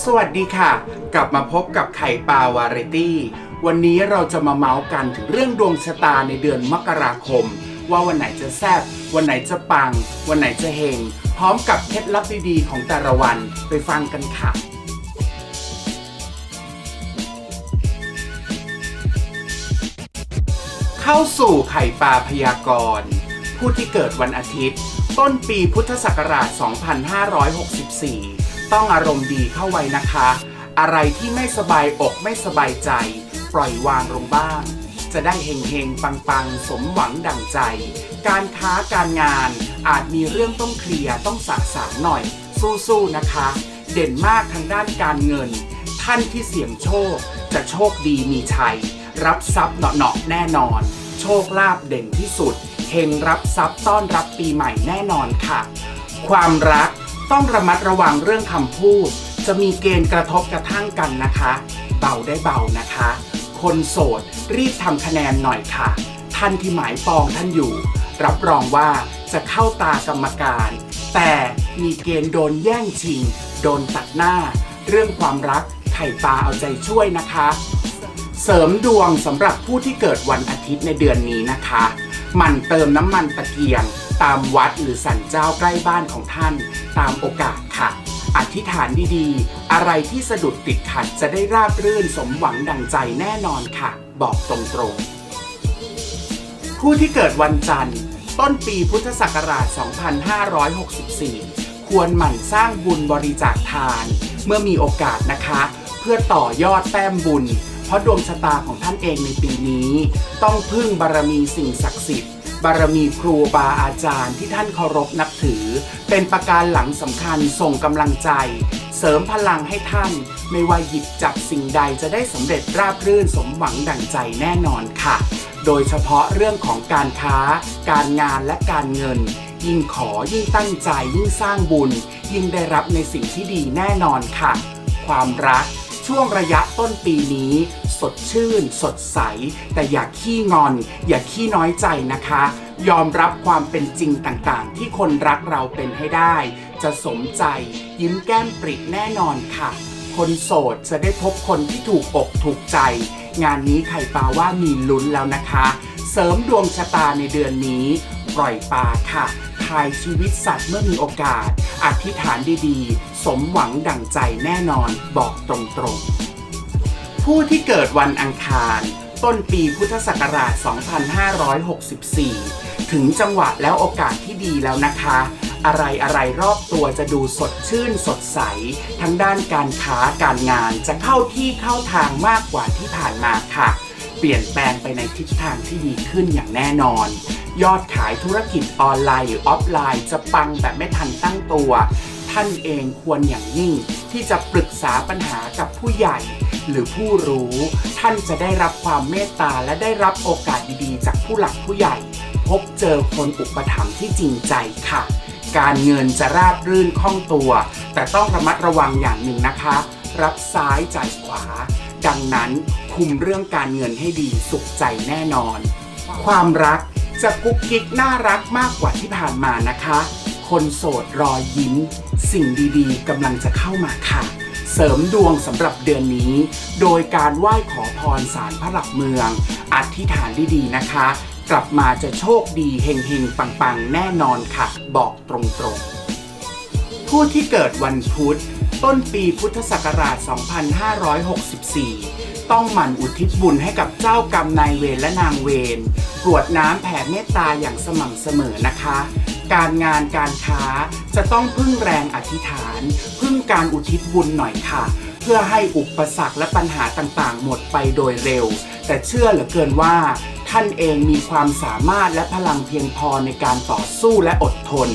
สวัสดีค่ะ กลับมาพบกับไข่ปลาวาไรตี้ วันนี้เราจะมาเมาส์กันถึงเรื่องดวงชะตาในเดือนมกราคม ว่าวันไหนจะแซบวันไหนจะปัง วันไหนจะเฮงพร้อมกับเคล็ดลับดีๆของแต่ละวันไปฟังกันค่ะเข้าสู่ไข่ปลาพยากรณ์ ผู้ที่เกิดวันอาทิตย์ ต้นปีพุทธศักราช 2564 ต้องอารมณ์ดีเข้าไว้นะคะ อะไรที่ไม่สบายอกไม่สบายใจ ปล่อยวางลงบ้าง จะได้เฮงเฮงปังปังๆ สมหวังดั่งใจ การค้าการงานอาจมีเรื่องต้องเคลียร์ต้องสะสางหน่อย สู้ๆนะคะ เด่นมากทางด้านการเงิน ท่านที่เสี่ยงโชค จะโชคดีมีชัย รับทรัพย์เหนาะๆแน่นอน โชคลาภเด่นที่สุดเฮงรับทรัพย์ต้อนรับปีใหม่แน่นอนค่ะ ความรัก ต้องระมัดระวังเรื่องคำพูด จะมีเกณฑ์กระทบกระทั่งกันนะคะ เบาได้เบานะคะ คนโสดรีบทำคะแนนหน่อยค่ะ ท่านที่หมายปองท่านอยู่ รับรองว่าจะเข้าตากรรมการ แต่มีเกณฑ์โดนแย่งชิง โดนตัดหน้า เรื่องความรักไข่ปลาเอาใจช่วยนะคะ เสริมดวงสำหรับผู้ที่เกิดวันอาทิตย์ในเดือนนี้นะคะ มันเติมน้ำมันตะเกียง ตามวัดหรือสันเจ้าใกล้บ้านของท่านตามโอกาสค่ะ อธิษฐานดีๆ อะไรที่สะดุดติดขัดจะได้ราบรื่นสมหวังดังใจแน่นอนค่ะ บอกตรงๆ ผู้ที่เกิดวันจันทร์ ต้นปีพุทธศักราช 2564 ควรหมั่นสร้างบุญบริจาคทาน เมื่อมีโอกาสนะคะ เพื่อต่อยอดแต้มบุญ เพราะดวงชะตาของท่านเองในปีนี้ ต้องพึ่งบารมีสิ่งศักดิ์สิทธิ์ บารมีครูบาอาจารย์ที่ท่านเคารพนับถือ เป็นประการหลังสำคัญส่งกำลังใจ เสริมพลังให้ท่าน ไม่ว่าหยิบจับสิ่งใดจะได้สำเร็จราบรื่นสมหวังดั่งใจแน่นอนค่ะ โดยเฉพาะเรื่องของการค้า การงานและการเงิน ยิ่งขอยิ่งตั้งใจยิ่งสร้างบุญ ยิ่งได้รับในสิ่งที่ดีแน่นอนค่ะ ความรัก ช่วงระยะต้นปีนี้ สดชื่น สดใส แต่อย่าขี้งอน อย่าขี้น้อยใจนะคะ ยอมรับความเป็นจริงต่างๆ ที่คนรักเราเป็นให้ได้ จะสมใจ ยิ้มแก้มปริแน่นอนค่ะ คนโสดจะได้พบคนที่ถูกอกถูกใจ งานนี้ไข่ปลาว่ามีลุ้นแล้วนะคะ เสริมดวงชะตาในเดือนนี้ ปล่อยปลาค่ะายชีวิตสัตว์เมื่อมีโอกาส อธิษฐานดีๆ สมหวังดั่งใจแน่นอนบอกตรงๆ ผู้ที่เกิดวันอังคาร ต้นปีพุทธศักราช 2564 ถึงจังหวะแล้วโอกาสที่ดีแล้วนะคะ อะไรอะไรรอบตัวจะดูสดชื่นสดใส ทั้งด้านการค้าการงานจะเข้าที่เข้าทางมากกว่าที่ผ่านมาค่ะ เปลี่ยนแปลงไปในทิศทางที่ดีขึ้นอย่างแน่นอน ยอดขายธุรกิจออนไลน์หรือออฟไลน์ จะปังแบบไม่ทันตั้งตัว ท่านเองควรอย่างยิ่ง ที่จะปรึกษาปัญหากับผู้ใหญ่ หรือผู้รู้ ท่านจะได้รับความเมตตาและได้รับโอกาสดีๆ จากผู้หลักผู้ใหญ่ พบเจอคนอุปถัมภ์ที่จริงใจค่ะ การเงินจะราบรื่นคล่องตัว แต่ต้องระมัดระวังอย่างหนึ่งนะคะ รับซ้ายจ่ายขวา ดังนั้นคุมเรื่องการเงินให้ดีสุขใจแน่นอน ความรัก จะกุ๊กกิ๊กน่ารักมากกว่าที่ผ่านมานะคะ คนโสดรอยยิ้ม สิ่งดีๆกำลังจะเข้ามาค่ะ เสริมดวงสำหรับเดือนนี้ โดยการไหว้ขอพรสารพระหลักเมือง อธิษฐานดีๆนะคะ กลับมาจะโชคดีเฮงๆ ปังๆ แน่นอนค่ะ บอกตรงๆ ผู้ที่เกิดวันพุธ ต้นปีพุทธศักราช 2564 ต้องหมั่นอุทิศบุญให้กับเจ้ากรรมนายเวรและนางเวรกรวดน้ำแผ่เมตตาอย่างสม่ำเสมอนะคะ การงานการค้าจะต้องพึ่งแรงอธิษฐาน พึ่งการอุทิศบุญหน่อยค่ะ เพื่อให้อุปสรรคและปัญหาต่างๆ หมดไปโดยเร็ว แต่เชื่อเหลือเกินว่า ท่านเองมีความสามารถและพลังเพียงพอในการต่อสู้และอดทน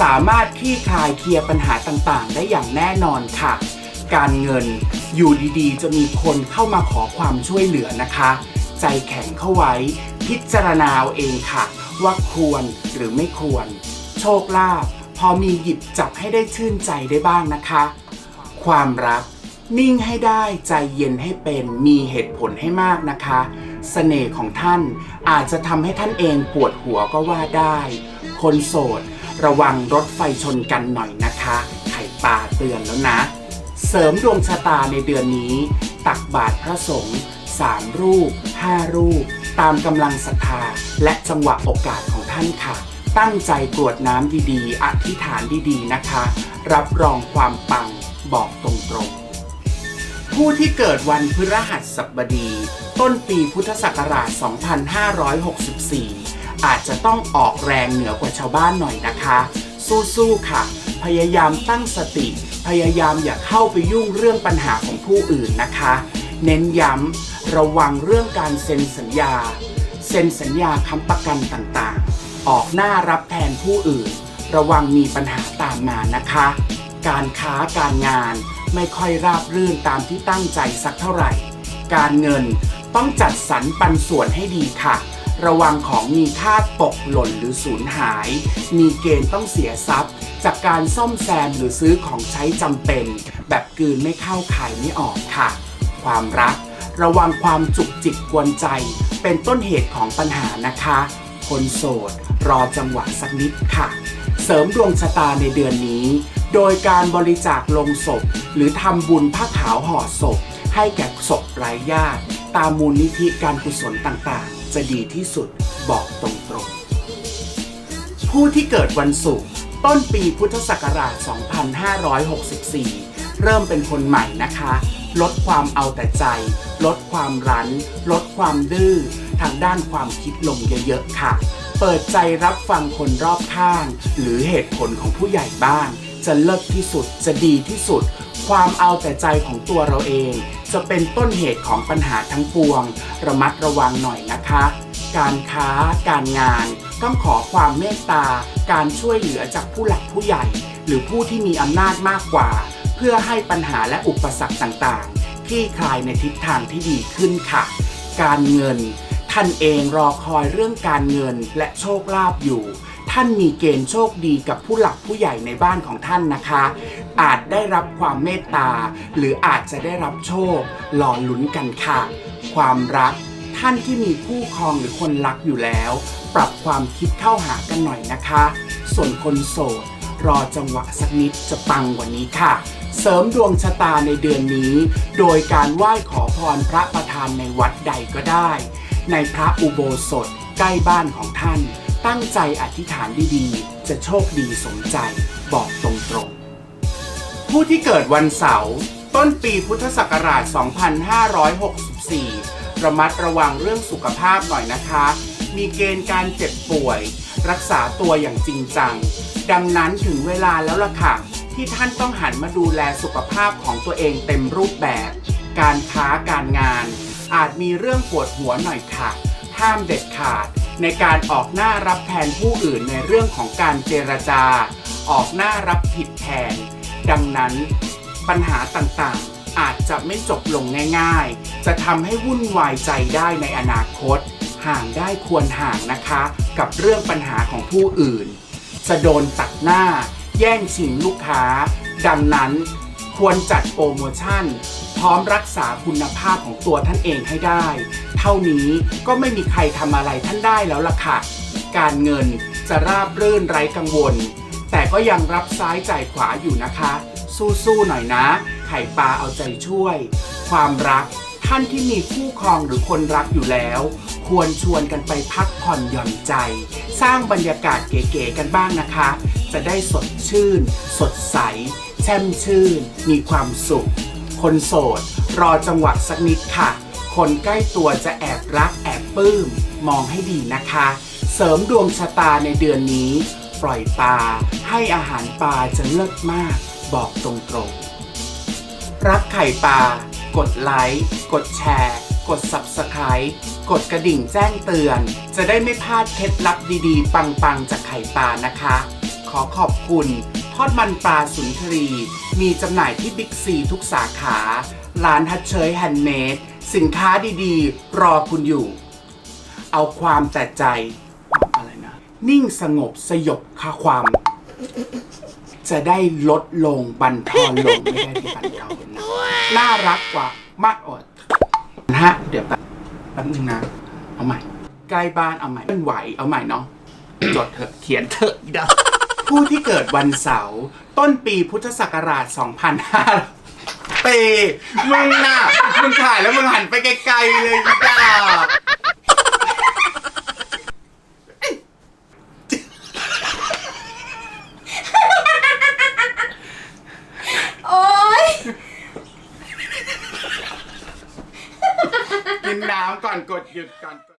สามารถคลี่คลายเคลียร์ปัญหาต่างๆ ได้อย่างแน่นอนค่ะ การเงิน อยู่ดีๆ จะมีคนเข้ามาขอความช่วยเหลือนะคะ ใจแข็งเข้าไว้ พิจารณาเอาเองค่ะ ว่าควรหรือไม่ควร โชคลาภพอมีหยิบจับให้ได้ชื่นใจได้บ้างนะคะ ความรักนิ่งให้ได้ใจเย็นให้เป็นมีเหตุผลให้มากนะคะเสน่ห์ของท่านอาจจะทำให้ท่านเองปวดหัวก็ว่าได้ คนโสด ระวังรถไฟชนกันหน่อยนะคะ ไข่ปลาเตือนแล้วนะ เสริมดวงชะตาในเดือนนี้ ตักบาตรพระสงฆ์สามรูปห้ารูป ตามกำลังศรัทธา และจังหวะโอกาสของท่านค่ะ ตั้งใจกรวดน้ำดีๆ อธิษฐานดีๆนะคะ รับรองความปังบอกตรงๆผู้ที่เกิดวันพฤหัสบดี ต้นปีพุทธศักราช 2564 อาจจะต้องออกแรงเหนือกว่าชาวบ้านหน่อยนะคะ สู้ๆค่ะ พยายามตั้งสติ พยายามอย่าเข้าไปยุ่งเรื่องปัญหาของผู้อื่นนะคะ เน้นย้ำระวังเรื่องการเซ็นสัญญา เซ็นสัญญาค้ำประกันต่างๆ ออกหน้ารับแทนผู้อื่น ระวังมีปัญหาตามมานะคะ การค้าการงานไม่ค่อยราบรื่นตามที่ตั้งใจสักเท่าไหร่ การเงินต้องจัดสรรปันส่วนให้ดีค่ะ ระวังของมีค่าตกหล่นหรือสูญหาย มีเกณฑ์ต้องเสียทรัพย์ จากการซ่อมแซมหรือซื้อของใช้จำเป็น แบบกืนไม่เข้าขายไม่ออกค่ะ ความรัก ระวังความจุกจิกกวนใจ เป็นต้นเหตุของปัญหานะคะ คนโสด รอจังหวะสักนิดค่ะ เสริมดวงชะตาในเดือนนี้ โดยการบริจาคลงศพ หรือทำบุญผ้าขาวห่อศพ ให้แก่ศพไร้ญาติตามมูลนิธิการกุศลต่างๆ จะดีที่สุดบอกตรงๆ ผู้ที่เกิดวันศุกร์ต้นปีพุทธศักราช 2564 เริ่มเป็นคนใหม่นะคะ ลดความเอาแต่ใจ ลดความรั้น ลดความดื้อทางด้านความคิดลงเยอะๆค่ะ เปิดใจรับฟังคนรอบข้าง หรือเหตุผลของผู้ใหญ่บ้าง จะเลิศที่สุดจะดีที่สุด ความเอาแต่ใจของตัวเราเอง จะเป็นต้นเหตุของปัญหาทั้งปวง ระมัดระวังหน่อยนะคะ การค้า การงาน ต้องขอความเมตตา การช่วยเหลือจากผู้หลักผู้ใหญ่ หรือผู้ที่มีอำนาจมากกว่า เพื่อให้ปัญหาและอุปสรรคต่างๆคลี่คลายในทิศทางที่ดีขึ้นค่ะ การเงิน ท่านเองรอคอยเรื่องการเงินและโชคลาภอยู่ท่านมีเกณฑ์โชคดีกับผู้หลักผู้ใหญ่ในบ้านของท่านนะคะ อาจได้รับความเมตตา หรืออาจจะได้รับโชครอลุ้นกันค่ะ ความรักท่านที่มีคู่ครองหรือคนรักอยู่แล้ว ปรับความคิดเข้าหากันหน่อยนะคะ ส่วนคนโสด รอจังหวะสักนิดจะปังกว่านี้ค่ะ เสริมดวงชะตาในเดือนนี้ โดยการไหว้ขอพรพระประธานในวัดใดก็ได้ ในพระอุโบสถใกล้บ้านของท่าน ตั้งใจอธิษฐานดีๆ จะโชคดีสมใจ ผู้ที่เกิดวันเสาร์ต้นปีพุทธศักราช 2564 ระมัดระวังเรื่องสุขภาพหน่อยนะคะ มีเกณฑ์การเจ็บป่วย รักษาตัวอย่างจริงจัง ดังนั้นถึงเวลาแล้วล่ะค่ะ ที่ท่านต้องหันมาดูแลสุขภาพของตัวเองเต็มรูปแบบ การค้าการงาน อาจมีเรื่องปวดหัวหน่อยค่ะ ห้ามเด็ดขาด ในการออกหน้ารับแทนผู้อื่นในเรื่องของการเจรจา ออกหน้ารับผิดแทน ดังนั้นปัญหาต่างๆ อาจจะไม่จบลงง่าย ๆ จะทำให้วุ่นวายใจได้ในอนาคต ห่างได้ควรห่างนะคะ กับเรื่องปัญหาของผู้อื่น จะโดนตัดหน้า แย่งชิงลูกค้า ดังนั้นควรจัดโปรโมชั่น พร้อมรักษาคุณภาพของตัวท่านเองให้ได้ เท่านี้ก็ไม่มีใครทำอะไรท่านได้แล้วล่ะค่ะ การเงินจะราบรื่นไร้กังวล แต่ก็ยังรับซ้ายจ่ายขวาอยู่นะคะ สู้ๆหน่อยนะ ไข่ปลาเอาใจช่วย ความรักท่านที่มีคู่ครองหรือคนรักอยู่แล้ว ควรชวนกันไปพักผ่อนหย่อนใจ สร้างบรรยากาศเก๋ๆกันบ้างนะคะ จะได้สดชื่น สดใส แช่มชื่น มีความสุข คนโสด รอจังหวะสักนิดค่ะ คนใกล้ตัวจะแอบรักแอบปลื้ม มองให้ดีนะคะ เสริมดวงชะตาในเดือนนี้ ปล่อยปลาให้อาหารปลาจะเลิศมากบอกตรงๆ รักไข่ปลากดไลค์ กดแชร์ กด Subscribe กดกระดิ่งแจ้งเตือน จะได้ไม่พลาดเคล็ดลับดีๆ ปังๆ จากไข่ปลานะคะ ขอขอบคุณ ทอดมันปลาสุนทรี มีจำหน่ายที่บิ๊กซีทุกสาขา ร้านฮัทเชยแฮนด์เมดสินค้าดีๆ รอคุณอยู่ เอาความแต่ใจ นิ่งสงบสยบคาความ จะได้ลดลงบันทอนลง ไม่ได้ที่บันทอนนะน่ารักกว่ามากอดนะฮะเดี๋ยวแป๊บแป๊บนึงนะ เอาใหม่ ใกล้บ้านเอาใหม่มันไหวเอาใหม่เนาะจดเถอะเขียนเถอะอีดอกผู้ที่เกิดวันเสาร์ต้นปีพุทธศักราช 2500ตีมึงน่ะมึงถ่ายแล้วมึงหันไปไกลๆเลยอีด่า โอ๊ย กินน้ำก่